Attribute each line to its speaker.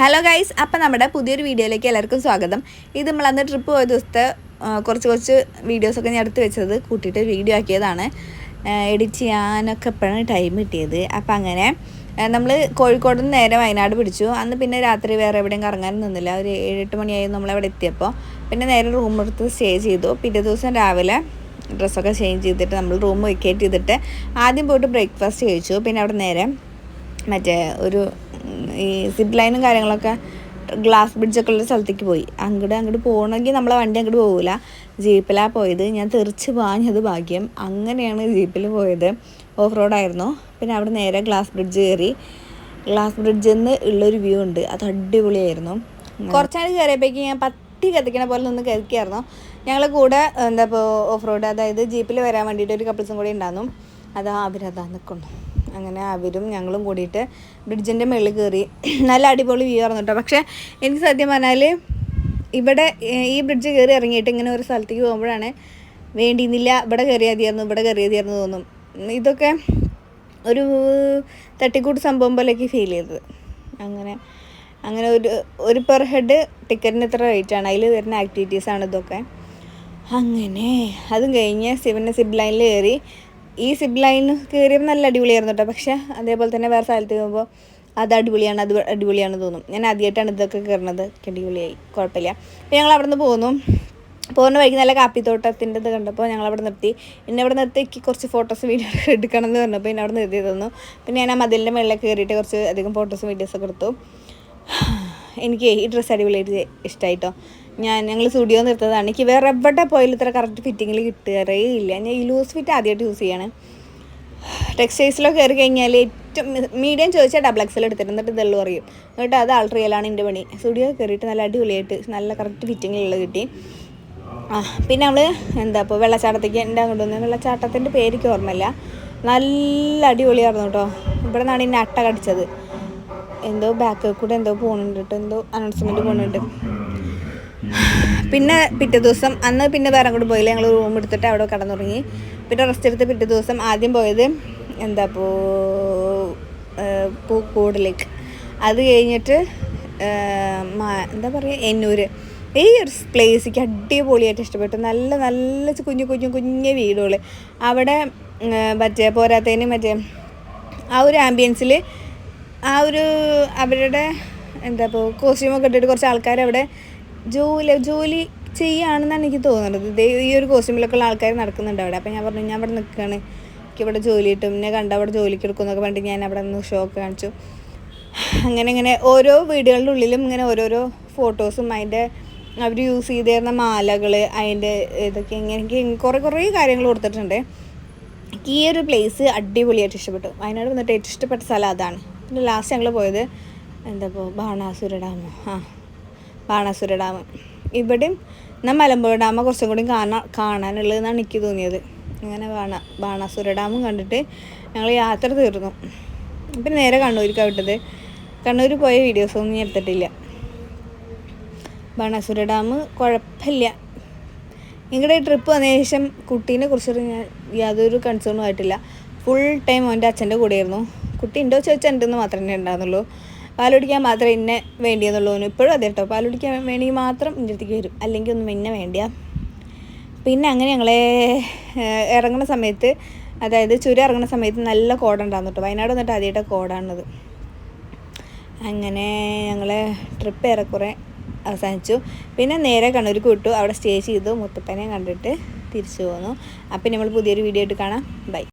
Speaker 1: Hello guys അപ്പം നമ്മുടെ പുതിയൊരു വീഡിയോയിലേക്ക് എല്ലാവർക്കും സ്വാഗതം. ഇത് നമ്മൾ അന്ന് ട്രിപ്പ് പോയ ദിവസത്തെ കുറച്ച് കുറച്ച് വീഡിയോസൊക്കെ ഞാൻ എടുത്ത് വെച്ചത് കൂട്ടിയിട്ട് വീഡിയോ ആക്കിയതാണ്. എഡിറ്റ് ചെയ്യാനൊക്കെ എപ്പോഴാണ് ടൈം കിട്ടിയത്. അപ്പം അങ്ങനെ നമ്മൾ കോഴിക്കോട് നിന്ന് നേരെ വയനാട് പിടിച്ചു. അന്ന് പിന്നെ രാത്രി വേറെ എവിടെയും കറങ്ങാൻ നിന്നില്ല. ഒരു ഏഴെട്ട് മണിയായി നമ്മളവിടെ എത്തിയപ്പോൾ പിന്നെ നേരെ റൂം എടുത്ത് സ്റ്റേ ചെയ്തു. പിറ്റേ ദിവസം രാവിലെ ഡ്രസ്സൊക്കെ ചേഞ്ച് ചെയ്തിട്ട് നമ്മൾ റൂം വെക്കേറ്റ് ചെയ്തിട്ട് ആദ്യം പോയിട്ട് ബ്രേക്ക്ഫാസ്റ്റ് കഴിച്ചു. പിന്നെ അവിടെ നേരെ മറ്റേ ഒരു ഈ സിപ്പ് ലൈനും കാര്യങ്ങളൊക്കെ ഗ്ലാസ് ബ്രിഡ്ജൊക്കെ ഉള്ള സ്ഥലത്തേക്ക് പോയി. അങ്ങോട്ട് അങ്ങോട്ട് പോകണമെങ്കിൽ നമ്മളെ വണ്ടി അങ്ങോട്ട് പോകില്ല ജീപ്പിലാണ് പോയത്. ഞാൻ തെറിച്ച് പാഞ്ഞത് ഭാഗ്യം. അങ്ങനെയാണ് ജീപ്പിൽ പോയത്. ഓഫ് റോഡായിരുന്നു പിന്നെ അവിടെ നേരെ ഗ്ലാസ് ബ്രിഡ്ജ് കയറി ഗ്ലാസ് ബ്രിഡ്ജിൽ നിന്ന് ഉള്ളൊരു വ്യൂ ഉണ്ട്. അത് അടിപൊളിയായിരുന്നു. കുറച്ചാണ് കയറിയപ്പോഴേക്കും ഞാൻ പട്ടി കത്തിക്കണ പോലെ നിന്ന് കയറിക്കായിരുന്നു ഞങ്ങൾ കൂടെ എന്താ ഇപ്പോൾ ഓഫ് റോഡ് അതായത് ജീപ്പിൽ വരാൻ വേണ്ടിയിട്ട് ഒരു കപ്പിൾസും കൂടി ഉണ്ടായിരുന്നു. അതാ അവരതാ നിൽക്കുന്നു അങ്ങനെ അവരും ഞങ്ങളും കൂടിയിട്ട് ബ്രിഡ്ജിന്റെ മുകളിൽ കയറി നല്ല അടിപൊളി വ്യൂ ആയിരുന്നു കേട്ടോ പക്ഷേ എനിക്ക് സത്യം പറഞ്ഞാൽ ഇവിടെ ഈ ബ്രിഡ്ജ് കയറി ഇറങ്ങിയിട്ട് ഇങ്ങനെ ഒരു സ്ഥലത്തേക്ക് പോകുമ്പോഴാണ് വേണ്ടിയിരുന്നില്ല ഇവിടെ കയറിയാതിയായിരുന്നു ഇവിടെ കയറിയതിയായിരുന്നു തോന്നും. ഇതൊക്കെ ഒരു തട്ടിക്കൂട്ട് സംഭവം പോലെയൊക്കെ ഫീൽ ചെയ്തത്. അങ്ങനെ അങ്ങനെ ഒരു ഒരു പെർ ഹെഡ് ടിക്കറ്റിന് ഇത്ര റേറ്റാണ് അതിൽ വരുന്ന ആക്ടിവിറ്റീസാണ് ഇതൊക്കെ. അങ്ങനെ അതും കഴിഞ്ഞ് സിബിന്റെ സിബ് ലൈനിൽ കയറി ഈ സിബ് ലൈൻ കയറിയപ്പോൾ നല്ല അടിപൊളിയായിരുന്നു കേട്ടോ പക്ഷേ അതേപോലെ തന്നെ വേറെ സ്ഥലത്ത് പോകുമ്പോൾ അത് അടിപൊളിയാണ് അത് അടിപൊളിയാണ് തോന്നും. ഞാൻ ആദ്യമായിട്ടാണ് ഇതൊക്കെ കയറുന്നത് അടിപൊളിയായി. കുഴപ്പമില്ല. അപ്പോൾ ഞങ്ങൾ അവിടെ നിന്ന് പോന്നു പോകുന്ന വഴിക്ക് നല്ല കാപ്പിത്തോട്ടത്തിന്റെ ഇത് കണ്ടപ്പോൾ ഞങ്ങൾ അവിടെ നിർത്തി. എന്നെ അവിടെ നിർത്തി കുറച്ച് ഫോട്ടോസ് വീഡിയോ എടുക്കണം എന്ന് പറഞ്ഞപ്പോൾ എന്നെ അവിടെ നിർത്തി തന്നു. പിന്നെ ഞാൻ ആ മതിലിന്റെ മുകളിൽ കയറിയിട്ട് കുറച്ച് അധികം ഫോട്ടോസും വീഡിയോസൊക്കെ എടുത്തു. എനിക്ക് ഈ ഡ്രസ്സ് അടിപൊളിയായിട്ട് ഇഷ്ടമായിട്ടോ ഞാൻ ഞങ്ങൾ സ്റ്റുഡിയോ നിർത്തതാണ് എനിക്ക് വേറെ എവിടെ പോയാലും ഇത്ര കറക്റ്റ് ഫിറ്റിങ്ങിൽ കിട്ടുകയറേ ഇല്ല. ഞാൻ ഈ ലൂസ് ഫിറ്റ് ആദ്യമായിട്ട് യൂസ് ചെയ്യാണ്. ടെക്സ്റ്റൈൽസിലോ കയറി കഴിഞ്ഞാൽ ഏറ്റവും മീഡിയം ചോദിച്ചാൽ ഡബിൾ എക്സൽ എടുത്തിട്ട് എന്നിട്ട് ഇതെല്ലാം അറിയും എന്നിട്ട് അത് ആൾട്ടർ ചെയ്യലാണ് എന്റെ പണി. സ്റ്റുഡിയോ കയറിയിട്ട് നല്ല അടിപൊളിയായിട്ട് നല്ല കറക്റ്റ് ഫിറ്റിങ്ങിലുള്ള കിട്ടി. പിന്നെ നമ്മൾ എന്താ ഇപ്പോൾ വെള്ളച്ചാട്ടത്തേക്ക് എന്റെ അങ്ങോട്ട് വന്ന് വെള്ളച്ചാട്ടത്തിന്റെ പേരിക്ക് ഓർമ്മയില്ല. നല്ല അടിപൊളിയായിരുന്നു കേട്ടോ. ഇവിടെ നിന്നാണ് എന്നെ അട്ട കടിച്ചത്. എന്തോ ബാക്കിൽ കൂടെ എന്തോ പോകുന്നുണ്ട് കേട്ടോ. എന്തോ അനൗൺസ്മെന്റ് പോകുന്നുണ്ട് പിന്നെ പിറ്റേ ദിവസം അന്ന് പിന്നെ വേറെ അങ്ങോട്ട് പോയില്ല. ഞങ്ങൾ റൂം എടുത്തിട്ട് അവിടെ കിടന്നുറങ്ങി. പിന്നെ റെസ്റ്റ് എടുത്ത് പിറ്റേ ദിവസം ആദ്യം പോയത് എന്താ പൂ പൂക്കൂടിലേക്ക്. അത് കഴിഞ്ഞിട്ട് എന്താ പറയുക എന്നൂര് ഈ ഒരു പ്ലേസിക്ക് അടിപൊളിയായിട്ട് ഇഷ്ടപ്പെട്ടു. നല്ല നല്ല കുഞ്ഞു കുഞ്ഞു കുഞ്ഞു വീടുകൾ അവിടെ മറ്റേ പോരാത്തതിന് മറ്റേ ആ ഒരു ആംബിയൻസിൽ ആ ഒരു അവരുടെ എന്താ ഇപ്പോൾ കോസ്റ്റ്യൂമൊക്കെ ഇട്ടിട്ട് കുറച്ച് ആൾക്കാർ അവിടെ ജോലി ജോലി ചെയ്യുകയാണെന്നാണ് എനിക്ക് തോന്നുന്നത്. ദേ ഈ ഒരു കോസ്റ്റ്യൂമിലൊക്കെ ഉള്ള ആൾക്കാർ നടക്കുന്നുണ്ട് അവിടെ. അപ്പോൾ ഞാൻ പറഞ്ഞു ഞാൻ അവിടെ നിൽക്കുകയാണ് എനിക്ക് ഇവിടെ ജോലി കിട്ടും. എന്നെ കണ്ട അവിടെ ജോലിക്ക് എടുക്കുമെന്നൊക്കെ പറഞ്ഞിട്ട് ഞാൻ അവിടെ നിന്ന് ഷോക്ക് കാണിച്ചു. അങ്ങനെ ഇങ്ങനെ ഓരോ വീടുകളുടെ ഉള്ളിലും ഇങ്ങനെ ഓരോരോ ഫോട്ടോസും അതിന്റെ അവർ യൂസ് ചെയ്തിരുന്ന മാലകൾ അതിന്റെ ഇതൊക്കെ ഇങ്ങനെ കുറേ കുറേ കാര്യങ്ങൾ കൊടുത്തിട്ടുണ്ട്. ഈ ഒരു പ്ലേസ് അടിപൊളിയായിട്ട് ഇഷ്ടപ്പെട്ടു. വയനാട് വന്നിട്ട് ഏറ്റവും ഇഷ്ടപ്പെട്ട സ്ഥലം അതാണ്. പിന്നെ ലാസ്റ്റ് ഞങ്ങൾ പോയത് എന്താ ഇപ്പോൾ ബാണാസുര ഡാമോ. ആ. ബാണാസുര ഡാം. ഇവിടെയും എന്നാൽ മലമ്പുഴ ഡാമ കുറച്ചും കൂടി കാണാൻ കാണാനുള്ളതെന്നാണ് എനിക്ക് തോന്നിയത്. അങ്ങനെ ബാണ ബാണാസുര ഡാമും കണ്ടിട്ട് ഞങ്ങൾ യാത്ര തീർന്നു. പിന്നെ നേരെ കണ്ണൂരിക്കാണ് വിട്ടത്. കണ്ണൂർ പോയ വീഡിയോസൊന്നും ഞാൻ എടുത്തിട്ടില്ല. ബാണാസുര ഡാം കുഴപ്പമില്ല. നിങ്ങളുടെ ട്രിപ്പ് വന്നതിന് ശേഷം കുട്ടീനെ കുറിച്ചൊരു ഞാൻ യാതൊരു കൺസേണും ആയിട്ടില്ല. ഫുൾ ടൈം അവന്റെ അച്ഛന്റെ കൂടെയായിരുന്നു. കുട്ടി ഉണ്ടോ ചോദിച്ചാൽ ഉണ്ടെന്ന് മാത്രമേ ഉണ്ടായിരുന്നുള്ളൂ പാലുടിക്കാൻ മാത്രമേ എന്നെ വേണ്ടിയെന്നുള്ളൂ. ഇപ്പോഴും അതെ കേട്ടോ പാലുടിക്കാൻ വേണമെങ്കിൽ മാത്രം എന്റെ അടുത്തേക്ക് വരും. അല്ലെങ്കിൽ ഒന്നും ഇന്നെ വേണ്ടിയ. പിന്നെ അങ്ങനെ ഞങ്ങളെ ഇറങ്ങുന്ന സമയത്ത് അതായത് ചുരം ഇറങ്ങുന്ന സമയത്ത് നല്ല കോടുണ്ടായിരുന്നു കേട്ടോ വയനാട് വന്നിട്ട് ആദ്യമായിട്ട് കോടാണത് അങ്ങനെ ഞങ്ങളെ ട്രിപ്പ് ഏറെക്കുറെ അവസാനിച്ചു. പിന്നെ നേരെ കണ്ണൂർക്ക് വിട്ടു അവിടെ സ്റ്റേ ചെയ്തു. മുത്തപ്പനെ കണ്ടിട്ട് തിരിച്ചു പോന്നു. അപ്പം നമ്മൾ പുതിയൊരു വീഡിയോ ആയിട്ട് കാണാം. ബൈ